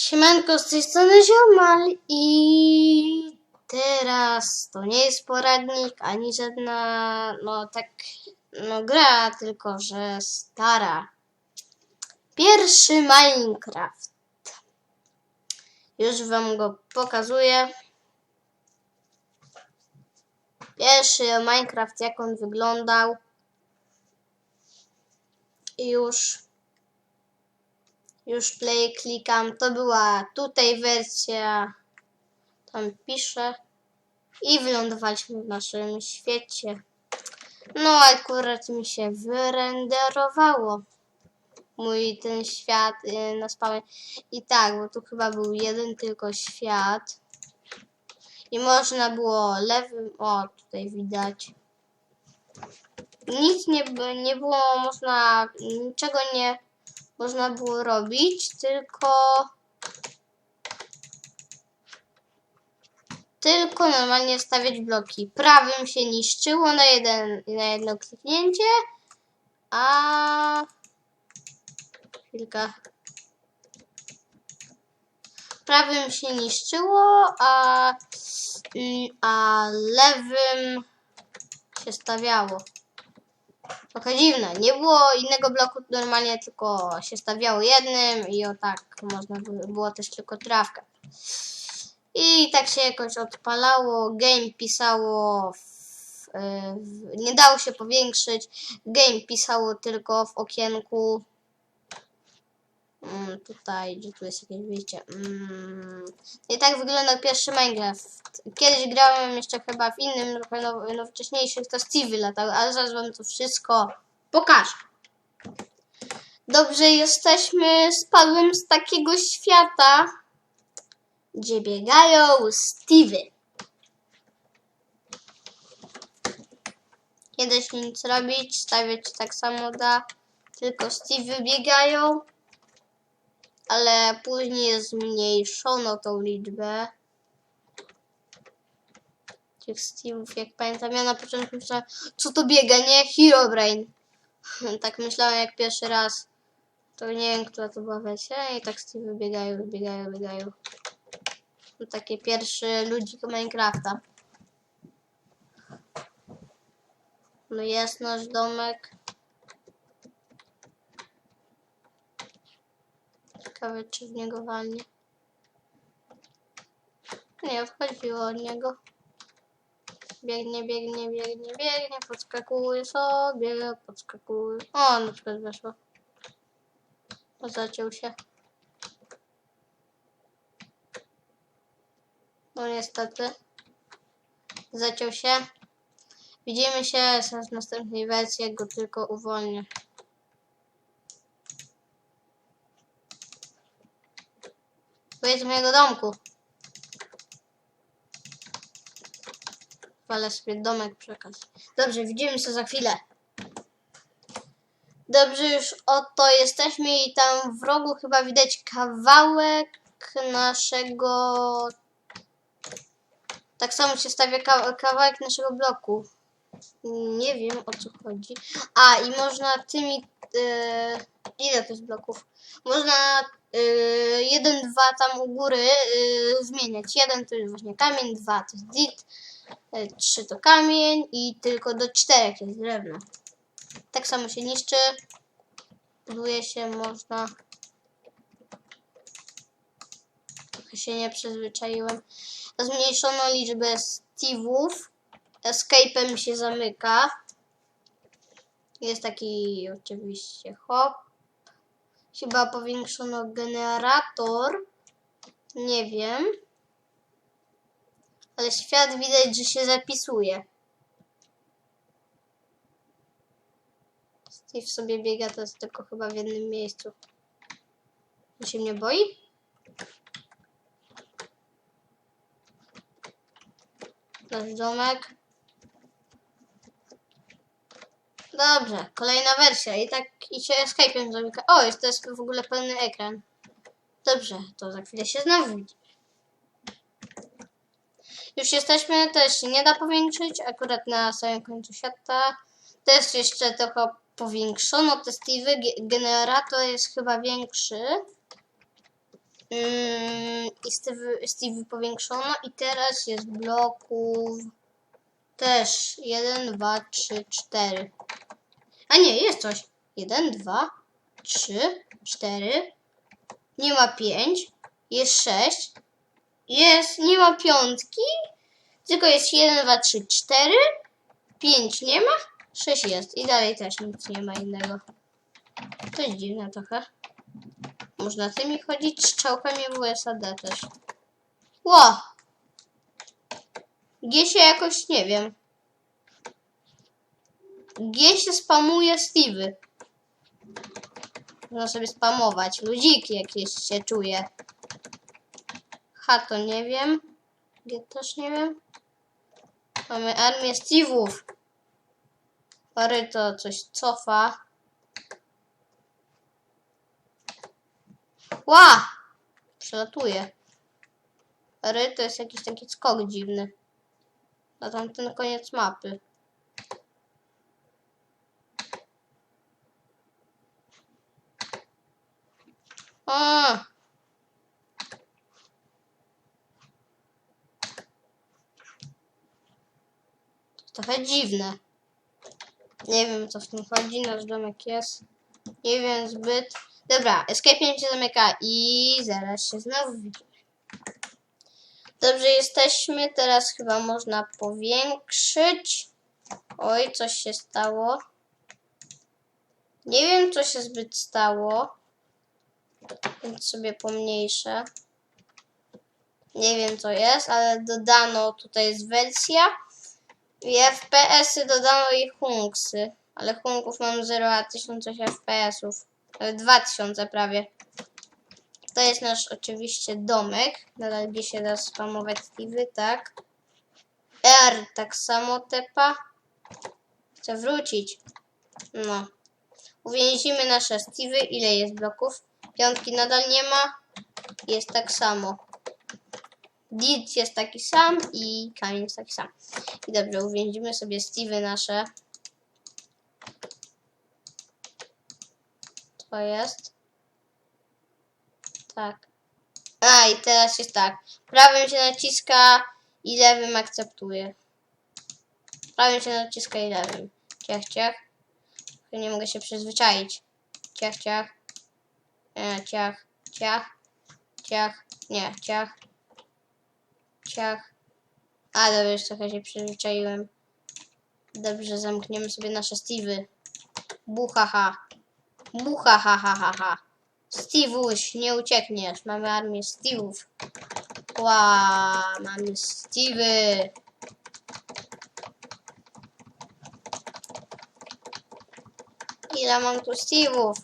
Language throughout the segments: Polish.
Siemanko, z tej strony Ziomal i teraz to nie jest poradnik, ani żadna, no tak, no gra, tylko że stara. Pierwszy Minecraft. Już wam go pokazuję. Pierwszy Minecraft, jak on wyglądał. I już już play klikam. To była tutaj wersja. Tam piszę. I wylądowaliśmy w naszym świecie. No akurat mi się wyrenderowało. Mój ten świat y, na spawnie. I tak, bo tu chyba był jeden tylko świat. I można było lewym. O, tutaj widać. Nic nie, nie było można. Niczego nie można było robić, tylko tylko normalnie stawiać bloki. Prawym się niszczyło na, jeden, na jedno kliknięcie, a chwilka. Prawym się niszczyło, a, a lewym się stawiało. Trochę dziwne. Nie było innego bloku, normalnie tylko się stawiało jednym i o tak można było, też tylko trawkę. I tak się jakoś odpalało, game pisało, w, nie dało się powiększyć, game pisało tylko w okienku. Mm, tutaj, gdzie tu jest jakieś wyjście. Mm. I tak wyglądał pierwszy Minecraft. Kiedyś grałem jeszcze chyba w innym, trochę now, nowocześniejszych, to Stevie latał, ale zaraz wam to wszystko pokażę. Dobrze, jesteśmy, spadłem z takiego świata, gdzie biegają Stevie. Nie da się nic robić, stawiać tak samo da, tylko Stevie biegają ale później zmniejszono tą liczbę tych Steve'ów, jak pamiętam. Ja na początku myślałem, co to biega, nie? Herobrine. Tak myślałem jak pierwszy raz. To nie wiem, która to była wersja. I tak Steve'y biegają, biegają, biegają. To takie pierwsze ludziki Minecrafta. No jest nasz domek. Ciekawe, czy w niego walnie. Nie, wchodziło od niego. Biegnie, biegnie, biegnie, biegnie, podskakuje sobie, podskakuje. O, na przykład weszło. Zaciął się. No niestety. Zaciął się. Widzimy się w następnej wersji, jak go tylko uwolnię. Wyjdź z mojego domku. Walę sobie domek przekaz. Dobrze, widzimy się za chwilę. Dobrze, już oto jesteśmy i tam w rogu chyba widać kawałek naszego... Tak samo się stawia ka kawałek naszego bloku. Nie wiem o co chodzi. A i można tymi... Yy, ile to jest bloków? Można yy, jeden, dwa tam u góry yy, zmieniać. Jeden to jest właśnie kamień, dwa to jest dit, yy, trzy to kamień i tylko do czterech jest drewno. Tak samo się niszczy. Buduje się, można. Się nie przyzwyczaiłem. Zmniejszono liczbę Steve'ów. Escape'em się zamyka. Jest taki oczywiście hop. Chyba powiększono generator. Nie wiem. Ale świat widać, że się zapisuje. Steve sobie biega, to jest tylko chyba w jednym miejscu. On się mnie boi? Nasz domek. Dobrze, kolejna wersja. I tak i się Skype'em zamyka. O, jest to jest w ogóle pełny ekran. Dobrze, to za chwilę się znowu. Już jesteśmy, też się nie da powiększyć, akurat na samym końcu świata. Też jeszcze trochę powiększono te Steve'y. Ge- Generator jest chyba większy. Mm, I Steve, Steve powiększono i teraz jest bloków też 1, 2, 3, 4. A nie, jest coś. 1, 2, 3, 4. Nie ma 5. Jest 6. Jest, nie ma piątki. Tylko jest 1, 2, 3, 4. 5 nie ma. 6 jest. I dalej też nic nie ma innego. To jest dziwne trochę. Można tymi chodzić z czołkami WSAD też. Ło! G się jakoś, nie wiem. G się spamuje Stevey. Można sobie spamować. Ludziki jakieś się czuje. H to nie wiem. G też nie wiem. Mamy armię Steve'ów. Pary to coś cofa. Ła! Przelatuje. Ry to jest jakiś taki skok dziwny. Na tamten koniec mapy. A! Trochę dziwne. Nie wiem co w tym chodzi, nasz domek jest. Nie wiem zbyt. Dobra, escape się zamyka i zaraz się znowu widzimy. Dobrze, jesteśmy. Teraz chyba można powiększyć. Oj, coś się stało. Nie wiem, co się zbyt stało. Więc sobie pomniejszę. Nie wiem, co jest, ale dodano tutaj jest wersja. I FPS-y dodano i hunksy. Ale hunków mam 0, a 1000 FPS-ów. Nawet 2000 prawie. To jest nasz oczywiście domek. Nadal gdzie się da spamować Stevey, tak. R tak samo tepa. Chcę wrócić. No. Uwięzimy nasze Stevey. Ile jest bloków? Piątki nadal nie ma. Jest tak samo. Dit jest taki sam i kamień jest taki sam. I dobrze, uwięzimy sobie Stevey nasze. To jest. Tak. A i teraz jest tak. Prawym się naciska i lewym akceptuje. Prawym się naciska i lewym. Ciach, ciach. Tylko Nie mogę się przyzwyczaić. Ciach, ciach. Nie, ciach, ciach. Ciach. Nie, ciach. Ciach. A, dobra, już trochę się przyzwyczaiłem. Dobrze, zamkniemy sobie nasze Steve'y. Buhaha. Bucha, ha, ha, ha, ha. Steve'uś, nie uciekniesz. Mamy armię Steve'ów. Ła, mamy Steve'y. Ile mam tu Steve'ów?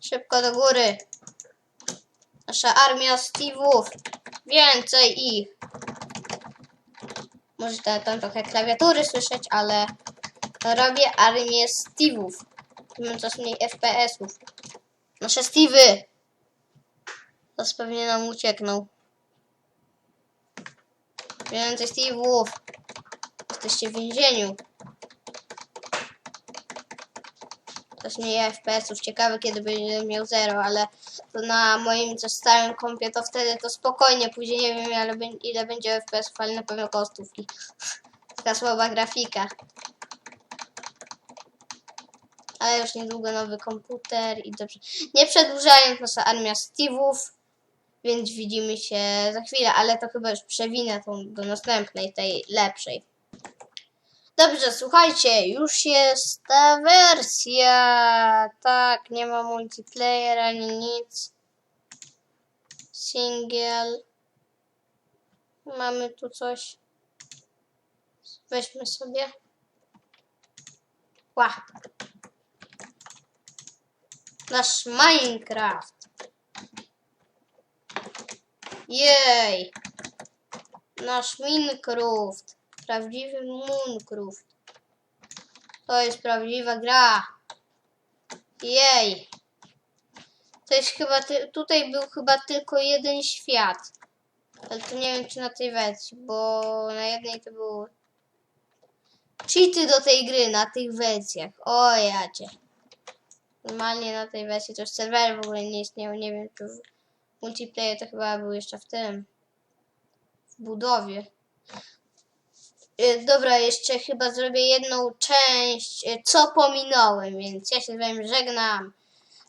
Szybko do góry. Nasza armia Steve'ów. Więcej ich. Możecie tam trochę klawiatury słyszeć, ale robię armię Steve'ów. Mam coraz mniej FPS-ów. Nasze Steve'y! Teraz pewnie nam uciekną. Więcej Steve'ów! Jesteście w więzieniu. Też mniej FPS-ów. Ciekawe kiedy będzie miał 0, ale to na moim coś starym kompie to wtedy to spokojnie. Później nie wiem ale ile będzie FPS-ów, ale na pewno kostówki. Taka słaba grafika. Ale już niedługo nowy komputer i dobrze. Nie przedłużając, nasza armia Steve'ów, więc widzimy się za chwilę, ale to chyba już przewinę tą do następnej, tej lepszej. Dobrze, słuchajcie, już jest ta wersja. Tak, nie ma multiplayer ani nic. Single. Mamy tu coś. Weźmy sobie. Ła. Nasz Minecraft. Jej. Nasz Minecraft. Prawdziwy Minecraft. To jest prawdziwa gra. Jej. To jest chyba, tutaj był chyba tylko jeden świat. Ale to nie wiem czy na tej wersji, bo na jednej to było cheaty do tej gry na tych wersjach. O jacie. Normalnie na tej wersji to już serwery w ogóle nie istnieją. Nie wiem, czy multiplayer to chyba był jeszcze w tym. W budowie. Y, Dobra, jeszcze chyba zrobię jedną część, y, co pominąłem, więc ja się z wami żegnam.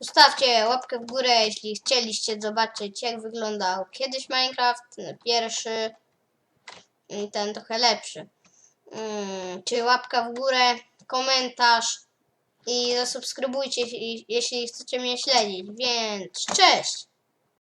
Zostawcie łapkę w górę, jeśli chcieliście zobaczyć, jak wyglądał kiedyś Minecraft, pierwszy, ten trochę lepszy. Mm, Czyli łapka w górę, komentarz i zasubskrybujcie, jeśli chcecie mnie śledzić. Więc cześć!